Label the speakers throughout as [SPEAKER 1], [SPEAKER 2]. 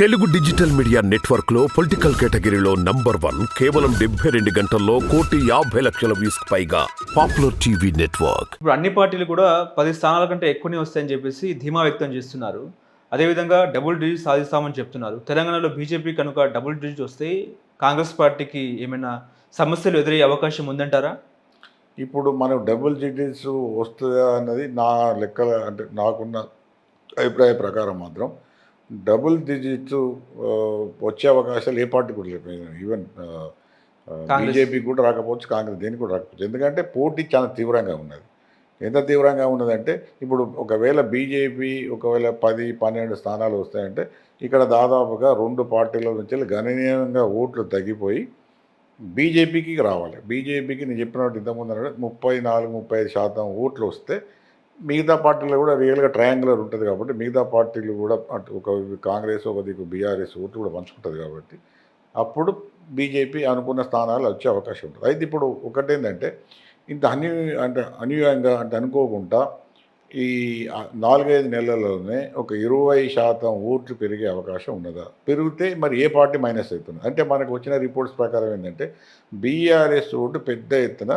[SPEAKER 1] Telugu digital media నెట్వర్క్లో political కేటగిరీలో number one కేవలం డెబ్బై రెండు గంటల్లో కోటి యాభై లక్షల వ్యూస్ పైగా పాపులర్ టీవీ నెట్వర్క్.
[SPEAKER 2] ఇప్పుడు అన్ని పార్టీలు కూడా పది స్థానాల కంటే ఎక్కువనే వస్తాయని చెప్పేసి ధీమా వ్యక్తం చేస్తున్నారు. అదేవిధంగా డబుల్ డిజిట్ సాధిస్తామని చెప్తున్నారు. తెలంగాణలో బీజేపీ కనుక డబుల్ డిజిట్ వస్తే కాంగ్రెస్ పార్టీకి ఏమైనా సమస్యలు ఎదురయ్యే అవకాశం ఉందంటారా?
[SPEAKER 3] ఇప్పుడు మనం డబుల్ డిజిట్స్ వస్తుందా అన్నది నా లెక్కల అంటే నాకున్న అభిప్రాయ ప్రకారం మాత్రం డబుల్ డిజిట్స్ వచ్చే అవకాశాలు ఏ పార్టీ కూడా లేవు. ఈవెన్. బీజేపీ కూడా రాకపోవచ్చు కాంగ్రెస్ దేనికి కూడా రాకపోవచ్చు. ఎందుకంటే పోటీ చాలా తీవ్రంగా ఉన్నది. ఎంత తీవ్రంగా ఉన్నదంటే ఇప్పుడు ఒకవేళ బీజేపీ ఒకవేళ పది పన్నెండు స్థానాలు వస్తాయంటే ఇక్కడ దాదాపుగా రెండు పార్టీల నుంచి గణనీయంగా ఓట్లు తగ్గిపోయి బీజేపీకి రావాలి. బీజేపీకి నేను చెప్పినట్టు ఇంతకుముందు ముప్పై నాలుగు ముప్పై ఐదు శాతం ఓట్లు వస్తే మిగతా పార్టీలు కూడా రియల్గా ట్రయాంగులర్ ఉంటుంది కాబట్టి మిగతా పార్టీలు కూడా అటు ఒక కాంగ్రెస్ ఒక దిక్కు బీఆర్ఎస్ ఓట్లు కూడా పంచుకుంటుంది కాబట్టి అప్పుడు బీజేపీ అనుకున్న స్థానాలు వచ్చే అవకాశం ఉంటుంది. అయితే ఇప్పుడు ఒకటేంటంటే ఇంత అన్యూ అంటే అన్యూయంగా అంటే అనుకోకుండా ఈ నాలుగైదు నెలల్లోనే ఒక ఇరవై శాతం ఓట్లు పెరిగే అవకాశం ఉన్నదా? పెరిగితే మరి ఏ పార్టీ మైనస్ అవుతుంది? అంటే మనకు వచ్చిన రిపోర్ట్స్ ప్రకారం ఏంటంటే బీఆర్ఎస్ ఓటు పెద్ద ఎత్తున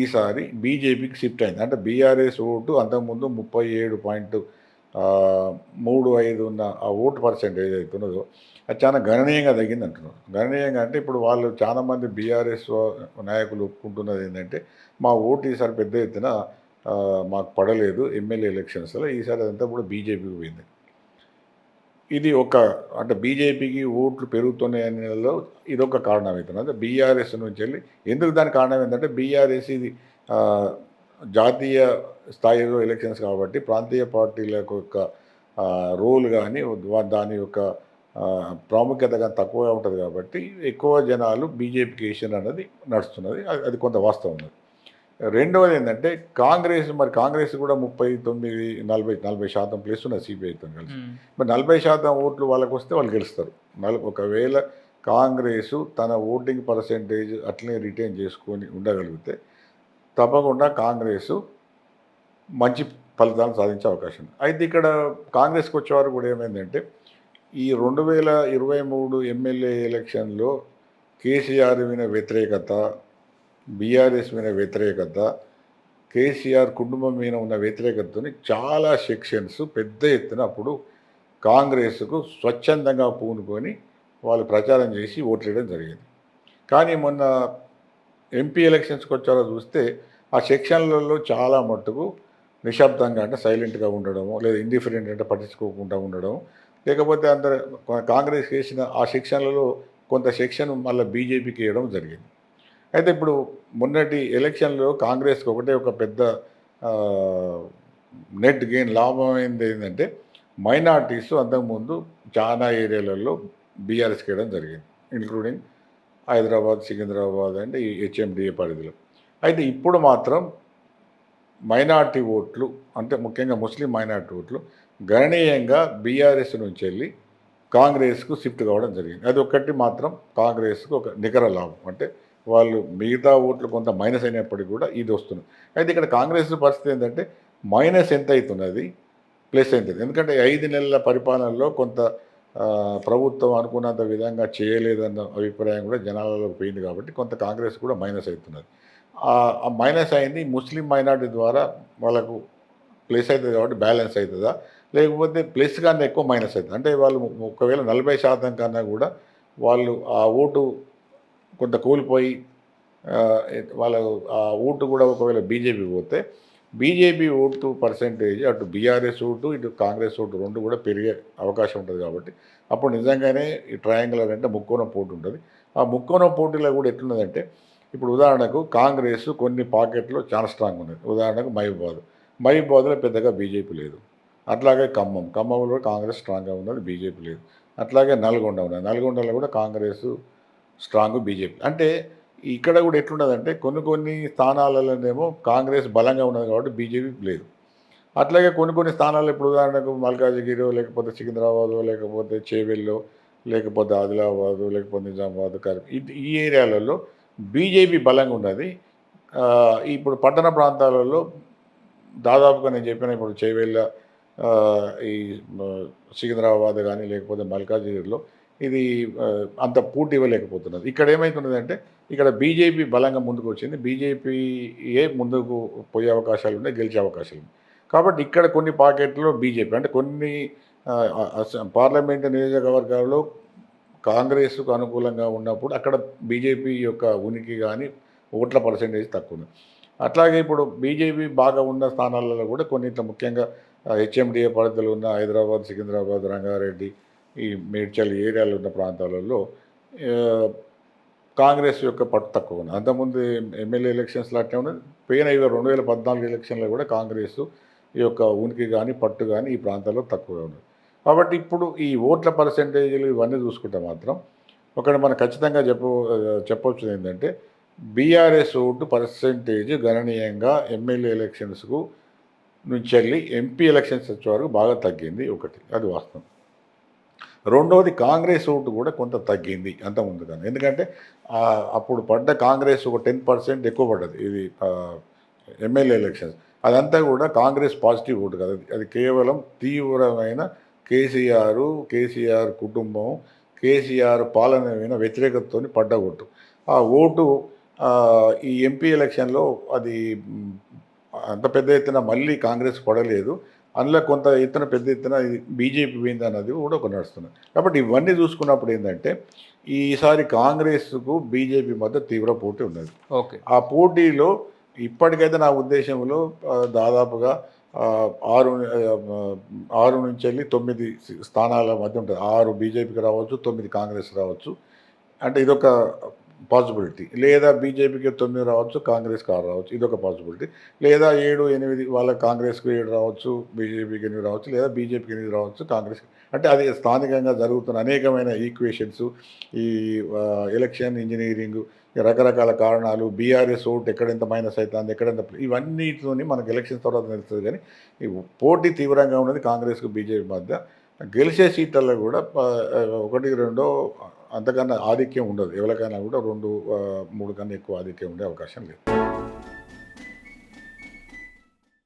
[SPEAKER 3] ఈసారి బీజేపీకి షిఫ్ట్ అయింది. అంటే బీఆర్ఎస్ ఓటు అంతకుముందు ముప్పై ఏడు పాయింట్ మూడు ఐదు ఉన్న ఆ ఓటు పర్సెంటేజ్ అవుతున్నదో అది చాలా గణనీయంగా తగ్గింది అంటున్నారు. గణనీయంగా అంటే ఇప్పుడు వాళ్ళు చాలామంది బీఆర్ఎస్ నాయకులు ఒప్పుకుంటున్నది ఏంటంటే మా ఓటు ఈసారి పెద్ద ఎత్తున మాకు పడలేదు ఎమ్మెల్యే ఎలక్షన్స్లో ఈసారి అదంతా కూడా బీజేపీకి పోయింది. ఇది ఒక అంటే బీజేపీకి ఓట్లు పెరుగుతున్నాయి అనేలో ఇది ఒక కారణం అవుతుంది అంటే బీఆర్ఎస్ నుంచి వెళ్ళి ఎందుకు దానికి కారణం ఏంటంటే బీఆర్ఎస్ ఇది జాతీయ స్థాయిలో ఎలక్షన్స్ కాబట్టి ప్రాంతీయ పార్టీల యొక్క రోల్ కానీ దాని యొక్క ప్రాముఖ్యత కానీ తక్కువగా ఉంటుంది కాబట్టి ఎక్కువ జనాలు బీజేపీకి వేసిన అన్నది నడుస్తున్నది. అది- అది కొంత వాస్తవం ఉన్నది. రెండవది ఏంటంటే కాంగ్రెస్ మరి కాంగ్రెస్ కూడా ముప్పై తొమ్మిది నలభై నలభై శాతం ప్లేస్ ఉన్నది సిపిఐతో కలిసి. మరి నలభై శాతం ఓట్లు వాళ్ళకి వస్తే వాళ్ళు గెలుస్తారు. నల్ ఒకవేళ కాంగ్రెస్ తన ఓటింగ్ పర్సెంటేజ్ అట్లనే రిటైన్ చేసుకొని ఉండగలిగితే తప్పకుండా కాంగ్రెస్ మంచి ఫలితాలు సాధించే అవకాశం ఉంది. అయితే ఇక్కడ కాంగ్రెస్కి వచ్చేవారు కూడా ఏమైందంటే ఈ రెండు వేల ఇరవై మూడు ఎమ్మెల్యే ఎలక్షన్లో కేసీఆర్ మీద వ్యతిరేకత బీఆర్ఎస్ మీద వ్యతిరేకత కేసీఆర్ కుటుంబం మీద ఉన్న వ్యతిరేకతని చాలా సెక్షన్స్ పెద్ద ఎత్తున అప్పుడు కాంగ్రెస్కు స్వచ్ఛందంగా పూనుకొని వాళ్ళు ప్రచారం చేసి ఓట్లేయడం జరిగింది. కానీ మొన్న ఎంపీ ఎలక్షన్స్కి వచ్చారో చూస్తే ఆ సెక్షన్లలో చాలా మట్టుకు నిశ్శబ్దంగా అంటే సైలెంట్గా ఉండడము లేదా ఇండిఫరెంట్ అంటే పట్టించుకోకుండా ఉండడం లేకపోతే అందరు కాంగ్రెస్ చేసిన ఆ సెక్షన్లలో కొంత సెక్షన్ మళ్ళీ బీజేపీకి వేయడం జరిగింది. అయితే ఇప్పుడు మొన్నటి ఎలక్షన్లో కాంగ్రెస్కి ఒకటే ఒక పెద్ద నెట్ గెయిన్ లాభమైంది ఏంటంటే మైనార్టీస్ అంతకుముందు చాలా ఏరియాలలో బీఆర్ఎస్కి వేయడం జరిగింది ఇంక్లూడింగ్ హైదరాబాద్ సికింద్రాబాద్ అంటే ఈ హెచ్ఎండిఏ పరిధిలో. అయితే ఇప్పుడు మాత్రం మైనార్టీ ఓట్లు అంటే ముఖ్యంగా ముస్లిం మైనార్టీ ఓట్లు గణనీయంగా బీఆర్ఎస్ నుంచి వెళ్ళి కాంగ్రెస్కు షిఫ్ట్ కావడం జరిగింది. అది ఒక్కటి మాత్రం కాంగ్రెస్కు ఒక నికర లాభం. అంటే వాళ్ళు మిగతా ఓట్లు కొంత మైనస్ అయినప్పటికీ కూడా ఇది వస్తుంది. అయితే ఇక్కడ కాంగ్రెస్ పరిస్థితి ఏంటంటే మైనస్ ఎంత అవుతున్నది? ప్లస్ అవుతుంది? ఎందుకంటే ఐదు నెలల పరిపాలనలో కొంత ప్రభుత్వం అనుకున్నంత విధంగా చేయలేదన్న అభిప్రాయం కూడా జనాలలో పోయింది కాబట్టి కొంత కాంగ్రెస్ కూడా మైనస్ అవుతున్నది. ఆ- ఆ మైనస్ అయింది ముస్లిం మైనార్టీ ద్వారా వాళ్ళకు ప్లస్ అవుతుంది కాబట్టి బ్యాలెన్స్ అవుతుందా? లేకపోతే ప్లస్ కన్నా ఎక్కువ మైనస్ అవుతుంది? అంటే వాళ్ళు ఒకవేళ నలభై శాతం కన్నా కూడా వాళ్ళు ఆ ఓటు కొంత కోల్పోయి వాళ్ళ ఆ ఓటు కూడా ఒకవేళ బీజేపీ పోతే బీజేపీ ఓటు పర్సెంటేజ్ అటు బీఆర్ఎస్ ఓటు ఇటు కాంగ్రెస్ ఓటు రెండు కూడా పెరిగే అవకాశం ఉంటుంది కాబట్టి అప్పుడు నిజంగానే ఈ ట్రయాంగులర్ అంటే ముక్కోన పోటీ ఉంటుంది. ఆ ముక్కోన పోటీలో కూడా ఎట్లున్నదంటే ఇప్పుడు ఉదాహరణకు కాంగ్రెస్ కొన్ని పాకెట్లో చాలా స్ట్రాంగ్ ఉన్నది. ఉదాహరణకు మహిబాద్. మహిబాద్లో పెద్దగా బీజేపీ లేదు. అట్లాగే ఖమ్మం. ఖమ్మంలో కూడా కాంగ్రెస్ స్ట్రాంగ్గా ఉన్నది బీజేపీ లేదు. అట్లాగే నల్గొండ ఉన్నది. నల్గొండలో కూడా కాంగ్రెస్ స్ట్రాంగ్ బీజేపీ. అంటే ఇక్కడ కూడా ఎట్లున్నదంటే కొన్ని కొన్ని స్థానాలలోనేమో కాంగ్రెస్ బలంగా ఉన్నది కాబట్టి బీజేపీ లేదు. అట్లాగే కొన్ని కొన్ని స్థానాలు ఇప్పుడు ఉదాహరణకు మల్కాజిగిరి లేకపోతే సికింద్రాబాద్ లేకపోతే చేవెల్లో లేకపోతే ఆదిలాబాదు లేకపోతే నిజామాబాద్ కరీం ఈ- ఈ ఏరియాలలో బీజేపీ బలంగా ఉన్నది. ఇప్పుడు పట్టణ ప్రాంతాలలో దాదాపుగా నేను చెప్పిన ఇప్పుడు చేవెళ్ళ ఈ సికింద్రాబాద్ కానీ లేకపోతే మల్కాజిగిరిలో ఇది అంత పూర్తి ఇవ్వలేకపోతున్నది. ఇక్కడ ఏమవుతున్నదంటే ఇక్కడ బీజేపీ బలంగా ముందుకు వచ్చింది బీజేపీయే ముందుకు పోయే అవకాశాలు ఉన్నాయి గెలిచే అవకాశాలు ఉన్నాయి. కాబట్టి ఇక్కడ కొన్ని పాకెట్లో బీజేపీ అంటే కొన్ని ఆ, పార్లమెంటు నియోజకవర్గాల్లో కాంగ్రెస్కు అనుకూలంగా ఉన్నప్పుడు అక్కడ బీజేపీ యొక్క ఉనికి కానీ ఓట్ల పర్సంటేజ్ తక్కువ ఉంది అట్లాగే ఇప్పుడు బీజేపీ బాగా ఉన్న స్థానాలలో కూడా కొన్ని ముఖ్యంగా హెచ్ఎండిఏ పరిధిలో ఉన్న హైదరాబాద్ సికింద్రాబాద్ రంగారెడ్డి ఈ మేడ్చల్ ఏరియాలో ఉన్న ప్రాంతాలలో కాంగ్రెస్ యొక్క పట్టు తక్కువ ఉంది అంతకుముందు ఎమ్మెల్యే ఎలక్షన్స్లో అట్లే ఉన్నది పోయిన ఇవి రెండు వేల పద్నాలుగు ఎలక్షన్లో కూడా కాంగ్రెస్ ఈ యొక్క ఉనికి కానీ పట్టు కానీ ఈ ప్రాంతాల్లో తక్కువగా ఉంది కాబట్టి ఇప్పుడు ఈ ఓట్ల పర్సంటేజీలు ఇవన్నీ చూసుకుంటే మాత్రం ఒకటి మనం ఖచ్చితంగా చెప్ప చెప్పవచ్చు ఏంటంటే బీఆర్ఎస్ ఓటు పర్సంటేజ్ గణనీయంగా ఎమ్మెల్యే ఎలక్షన్స్కు నుంచి వెళ్ళి ఎంపీ ఎలక్షన్స్ వచ్చే వరకు బాగా తగ్గింది ఒకటి. అది వాస్తవం. రెండవది కాంగ్రెస్ ఓటు కూడా కొంత తగ్గింది అంత ముందు కానీ ఎందుకంటే అప్పుడు పడ్డ కాంగ్రెస్ ఒక టెన్ పర్సెంట్ ఎక్కువ పడ్డది. ఇది ఎమ్మెల్యే ఎలక్షన్స్. అదంతా కూడా కాంగ్రెస్ పాజిటివ్ ఓటు కాదు. అది- కేవలం తీవ్రమైన కేసీఆర్ కేసీఆర్ కుటుంబం కేసీఆర్ పాలన మీద వ్యతిరేకతతో పడ్డ ఓటు. ఆ ఓటు ఈ ఎంపీ ఎలక్షన్లో అది అంత పెద్ద ఎత్తున మళ్ళీ కాంగ్రెస్ పడలేదు. అందులో కొంత ఎత్తున పెద్ద ఎత్తున బీజేపీ పోయింది అన్నది కూడా ఒక నడుస్తుంది. కాబట్టి ఇవన్నీ చూసుకున్నప్పుడు ఏంటంటే ఈసారి కాంగ్రెస్కు బీజేపీ మధ్య తీవ్ర పోటీ ఉన్నది.
[SPEAKER 2] ఓకే.
[SPEAKER 3] ఆ పోటీలో ఇప్పటికైతే నా ఉద్దేశంలో దాదాపుగా ఆరు ఆరు నుంచి వెళ్ళి తొమ్మిది స్థానాల మధ్య ఉంటుంది. ఆరు బీజేపీకి రావచ్చు తొమ్మిది కాంగ్రెస్ రావచ్చు. అంటే ఇదొక పాసిబిలిటీ లేదా బీజేపీకి తొమ్మిది రావచ్చు కాంగ్రెస్కి ఆరు రావచ్చు ఇదొక పాసిబిలిటీ లేదా ఏడు ఎనిమిది వాళ్ళ కాంగ్రెస్కి ఏడు రావచ్చు బీజేపీకి ఎనిమిది రావచ్చు లేదా బీజేపీకి ఎనిమిది రావచ్చు కాంగ్రెస్ అంటే అది స్థానికంగా జరుగుతున్న అనేకమైన ఈక్వేషన్స్ ఈ ఎలక్షన్ ఇంజనీరింగ్ రకరకాల కారణాలు బీఆర్ఎస్ ఓటు ఎక్కడెంత మైనస్ అవుతుంది ఎక్కడెంత ఇవన్నిటితోని మనకు ఎలక్షన్ తర్వాత తెలుస్తుంది. కానీ ఈ పోటీ తీవ్రంగా ఉన్నది కాంగ్రెస్కు బీజేపీ మధ్య. గెలిచే సీట్లలో కూడా ఒకటి రెండో అంతకన్నా ఆధిక్యం ఉండదు. ఎవరికైనా కూడా రెండు మూడు కన్నా ఎక్కువ ఆధిక్యం ఉండే అవకాశం లేదు.